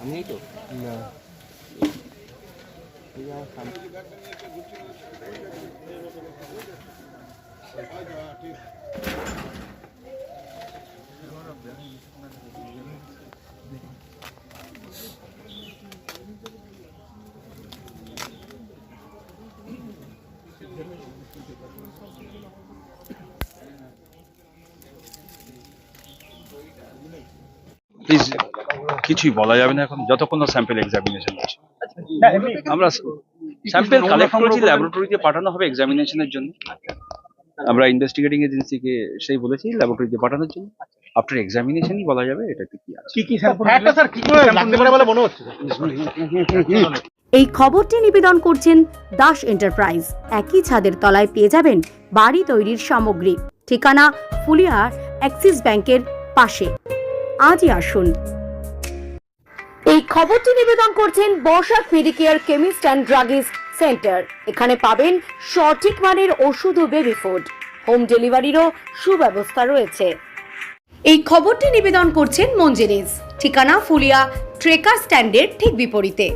আমি তো না প্লিজ কিছুই বলা যাবে না এখন। যতক্ষণ না স্যাম্পল এক্সামিনেশন আছে। আমরা স্যাম্পল কালেক্ট করেছি ল্যাবরেটরিতে পাঠানো হবে এক্সামিনেশনের জন্য। আমরা ইনভেস্টিগেটিং এজেন্সিকে সেই বলেছি ল্যাবরেটরিতে পাঠানোর জন্য। আফটার এক্সামিনেশনই বলা যাবে এটাতে কি আছে। কি কি স্যাম্পল স্যার কি করে লাগতে পারে বলে মনে হচ্ছে? এই খবরটি নিবেদন করছেন দাস এন্টারপ্রাইজ। একই ছাদের তলায় পেয়ে যাবেন বাড়ি তৈরির সামগ্রী। ঠিকানা ফুলিয়ার অ্যাক্সিস ব্যাংকের পাশে। আজই আসুন। এই খবরটি নিবেদন করছেন বর্ষাক Medicare chemist and druggist centre. এখানে পাবেন সঠিক মানের ওষুধ ও বেবি ফুড। হোম ডেলিভারিরও সুব্যবস্থা রয়েছে। এই খবরটি নিবেদন করছেন মঞ্জেরিজ ঠিকানা ফুলিয়া ট্রেকার স্ট্যান্ডের ঠিক বিপরীতে।